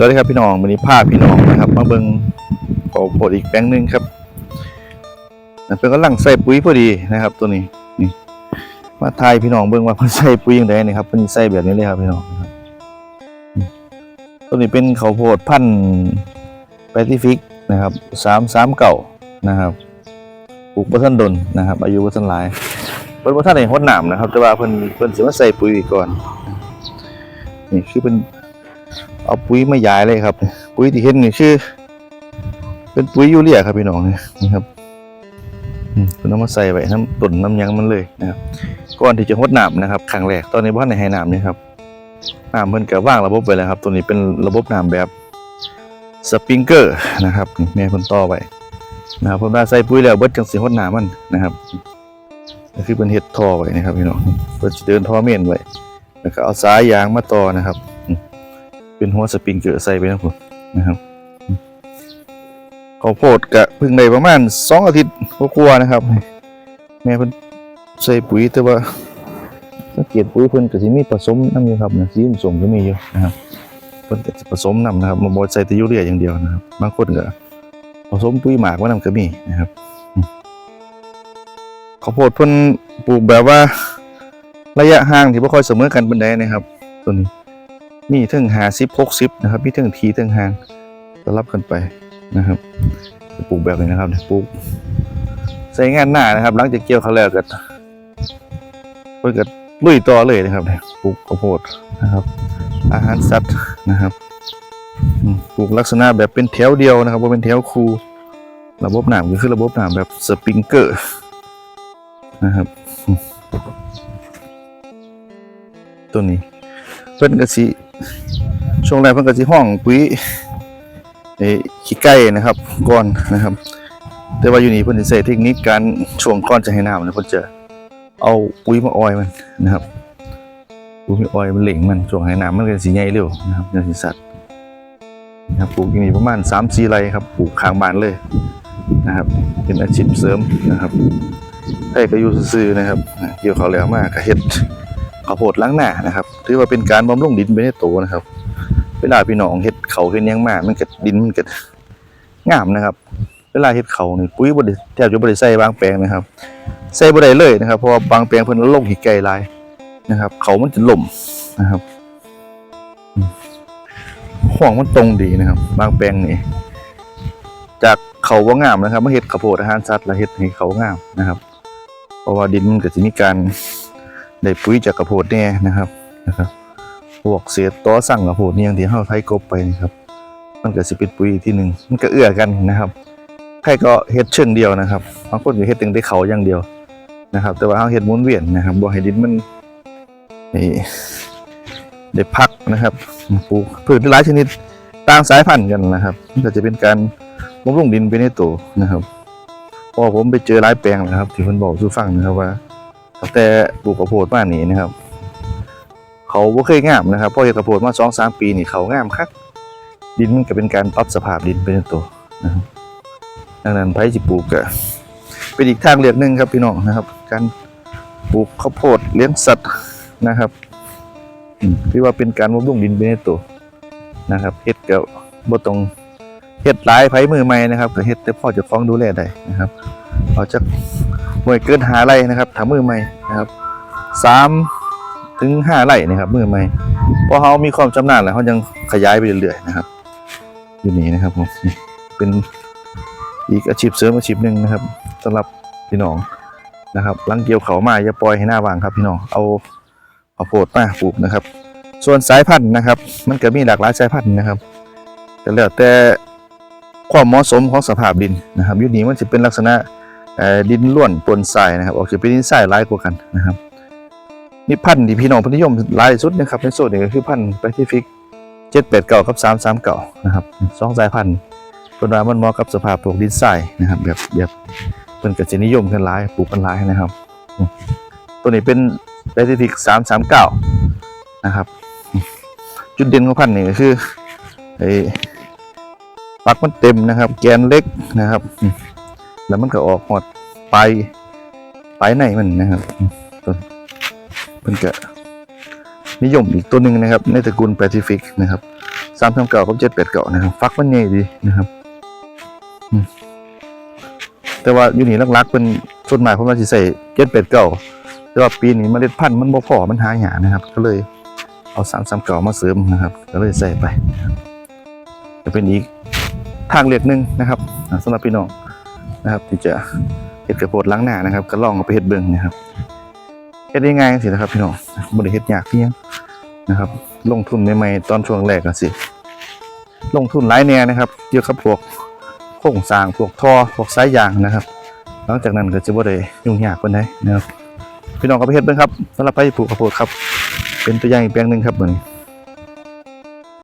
สวัสดีครับพี่น้องวันนี้พาพี่น้องนะครับมาเบิงขอโพดอีกแปลงหนึงครับเป็นกำลังใส่ปุ๋ยพอดีนะครับ ตัวนี้นี่มาทายพี่น้องเบิ่งว่าเพิ่นใส่ปุ๋ยยังไงนี่ครับเพิ่นใส่แบบนี้เลยครับพี่น้องครับตัวนี้เป็นข้าวโพดพันธุ์แปซิฟิกนะครับสามสามเก่านะครับปลูกบ่ทันดนนะครับ อายุบ่ทันหลายเพิ่นบ่ทันได้ฮดน้ำนะครับ แต่ว่าเพิ่นเพิ่นสิมาใส่ปุ๋ยก่อนนี่คือเป็น เอาปุ๋ยมาย้ายเลยครับ ปุ๋ยที่เห็นนี่คือเป็นปุ๋ยยูเรียครับพี่น้องนี่ครับอืมเพิ่นเอามาใส่ไว้น้ำต้นน้ำยังมันเลยนะครับก่อนที่จะหดน้ำนะครับครั้งแรกตอนนี้บ้านในให้น้ำนี่ครับน้ำเพิ่นก็ว่างระบบไปแล้วครับ ตัวนี้เป็นระบบน้ำแบบสปริงเกอร์นะครับแม่เพิ่นต่อไว้นะครับเพิ่นว่าใส่ปุ๋ยแล้วเบิดจังสิหดน้ำมันนะครับก็คือเป็นเฮ็ดทอไว้นะครับพี่น้องเพิ่นเดินทอเมนไว้แล้วก็เอาสายยางมาต่อนะครับ เป็นหัวสปริงเกอร์ใส่ไปนะผมนะครับข้าวโพดกะพิ่งได้ประมาณสองอาทิตย์กว่าๆนะครับ แม่เพิ่นใส่ปุ๋ยแต่ว่าสังเกตปุ๋ยเพิ่นก็สิมีผสมน้ำอยู่ครับนะสีส้มก็มีอยู่นะครับเพิ่นก็ผสมน้ำนะครับบ่บ่ใส่ต่ยูเรียอย่างเดียวนะครับ บางคนก็ผสมปุ๋ยหมากมานำก็มีนะครับข้าวโพดเพิ่นปลูกแบบว่าระยะห่างที่บ่ค่อยเสมอกันปานใดนะครับ ตัวนี้ มีถึงหาสิบหกสิบนะครับมีถึงทีถึงหางสลับกันไปนะครับปลูกแบบนี้นะครับปลูกใส่งานหน้านะครับ หลังจากเกี่ยวเขาแล้วก็เพิ่นก็ลุยต่อเลยนะครับปลูกข้าวโพดนะครับ อาหารสัตว์นะครับปลูกลักษณะแบบเป็นแถวเดียวนะครับว่าเป็นแถวคูระบบหน้ำก็คือระบบหน้ำแบบสปริงเกอร์นะครับตัวนี้ เพิ่นก็สิช่วงแรกเพิ่นก็สิห้องปุ๋ยไอ้ขี้ไก่นะครับก่อนนะครับ แต่ว่าอยู่นี่เพิ่นสิใช้เทคนิคการช่วงก่อนจะให้น้ำเนี่ยเพิ่นจะเอาปุ๋ยมาออยมันนะครับปุ๋ยมาออยมันเหล่งมันช่วงให้น้ำมันก็สิใหญ่เร็วนะครับจังสิสัตว์นะครับปลูกอยู่นี่ประมาณ3-4ไร่ครับปลูกข้างบ้านเลยนะครับ เป็นอาชีพเสริมนะครับใครก็อยู่ซื่อๆนะครับ เกี่ยวเขาแล้วมากก็เฮ็ด ข้าวโพดล้างหน้านะครับ ถือว่าเป็นการบำรุงดินไปในตัวนะครับเวลาพี่น้องเฮ็ดเขาเฮ็ดยังมามันก็ดินมันก็งามนะครับ เวลาเฮ็ดเขานี่ปุ๋ยบ่ได้แทบจะบ่ได้ใส่บางแปลงนะครับใส่บ่ได้เลยนะครับเพราะว่าบางแปลงเพิ่นลงขี้ไก่หลายนะครับ เขามันจะล่มนะครับห่วงมันตรงดีนะครับ บางแปลงนี่จากเขาบ่งามนะครับมาเฮ็ดข้าวโพดอาหารสัตว์แล้วเฮ็ดให้เขางามนะครับ เพราะว่าดินมันก็สิมีการ ได้ปุ๋ยจากกระโพดแน่นะครับนะครับ พวกเศษตอสั่งกระโพดนี่อย่างที่เฮาไทยกบไปนี่ครับ มันก็สิเป็นปุ๋ยที่หนึ่งมันก็เอื้อกันนะครับใครก็เฮ็ดเชิงเดียวนะครับบางคนก็เฮ็ดตึงได้เขาอย่างเดียวนะครับ แต่ว่าเฮาเฮ็ดหมุนเวียนนะครับบ่ให้ดินมันนี่ได้พักนะครับปลูกพืชหลายชนิดต่างสายพันธุ์กันนะครับมันก็จะเป็นการบำรุงดินไปในตัวนะครับพอผมไปเจอหลายแปลงนะครับ ที่เพิ่นบอกสู่ฟังนะครับว่า ตั้งแต่ปลูกข้าวโพดมานี่นะครับ เขาบ่เคยงามนะครับพ่อเฮ็ดข้าวโพดมาสองสามปีนี่เขางามคักดินมันก็เป็นการปรับสภาพดินไปในตัวนะครับดังนั้นไผสิปลูกก็เป็นอีกทางเลือกหนึ่งครับพี่น้องนะครับ การปลูกข้าวโพดเลี้ยงสัตว์นะครับพี่ว่าเป็นการบำรุงดินไปในตัวนะครับเฮ็ดก็บ่ต้องเฮ็ดหลายไผมือใหม่นะครับก็เฮ็ดแต่พ่อจะคล้องดูแลได้นะครับเอาจาก หน่วยเกินหาไรนะครับถามมือใหม่นะครับสามถึงห้าไร่นะครับมือใหม่เพราะเขามีความชำนาญแล้วเขายังขยายไปเรื่อยๆนะครับ อยู่นี่นะครับผมนี่เป็นอีกอาชีพเสริมอาชีพหนึ่งนะครับสำหรับพี่น้องนะครับลังเกี่ยวเขามาอย่าปล่อยให้หน้าว่างครับพี่น้องเอาเอาโพดมาปลูกนะครับ ส่วนสายพันธุ์นะครับ มันก็มีหลากหลายสายพันธุ์นะครับแต่แล้วแต่ความเหมาะสมของสภาพดินนะครับอยุคนี้มันจะเป็นลักษณะ ดินล้วนปนทรายนะครับออกจะเป็นดินทรายหลายกว่ากันนะครับนี่พันธุ์ที่พี่น้องพนนิยมหลายสุดนะครับในโซนนี้ก็คือพันธุ์แปซิฟิกเจ็ดแปดเก่ากับสามสามเก่านะครับสองสายพันธุ์เพิ่นว่ามันเหมาะกับสภาพพวกดินทรายนะครับแบบแบบเพิ่นก็จะนิยมกันหลายปลูกกันหลายนะครับ ตัวนี้เป็นแปซิฟิกสามสามเก้านะครับ จุดเด่นของพันธุ์นี่ก็คือไอ้ปักมันเต็มนะครับ แกนเล็กนะครับ แล้วมันก็ออกหอดไปลายปลายในมันนะครับมต้นมันก็นิยมอีกตัวหนึ่งนะครับ ในตระกูลแปซิฟิกนะครับสามสามเก่ากับเจ็ดแปดเก่านะครับ ฟักมันใหญ่ดีนะครับแต่ว่าอยู่นี่ลักๆเป็นส่วนมากผมว่าสิใส่เจ็ดแปดเก่าแต่ว่าปีนี้เมล็ดพันธุ์มันบ่พอมันหาหยานะครับ ก็เลยเอาสามสามเก่ามาเสริมนะครับ ก็เลยใส่ไปจะเป็นอีกทางเลือกหนึ่งนะครับสำหรับพี่น้อง นะครับ ที่จะเฮ็ดกระโปดล้างหน้านะครับ ก็ลองเอาไปเฮ็ดเบิ่งนะครับเฮ็ดง่ายสินะครับพี่น้องบ่ได้เฮ็ดยากเพียงนะครับ ลงทุนใหม่ๆตอนช่วงแรกก็สิ ลงทุนหลายแนวนะครับเกี่ยวกับพวกโครงสร้างพวกท่อพวกสายยางนะครับ หลังจากนั้นก็จะบ่ได้ยุ่งยากปานใดนะครับพี่น้องก็ไปเฮ็ดเบิ่งครับสำหรับไปปลูกข้าวโพดครับ เป็นตัวอย่างอีกแปลงหนึ่งครับเหมือน